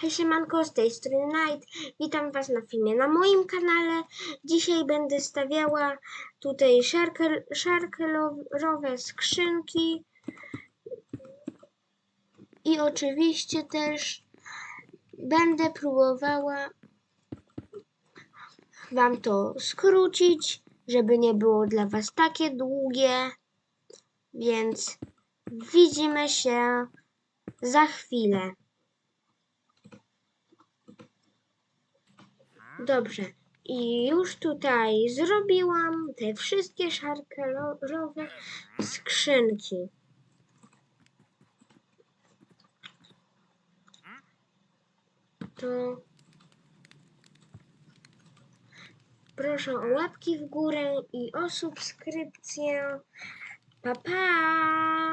Hej siemanko, z tej strony Night. Witam Was na filmie na moim kanale. Dzisiaj będę stawiała tutaj szarkel, szarkelowe skrzynki. I oczywiście też będę próbowała Wam to skrócić, żeby nie było dla Was takie długie. Więc widzimy się za chwilę. Dobrze. I już tutaj zrobiłam te wszystkie szarkelowe skrzynki. To proszę o łapki w górę i o subskrypcję. Pa pa!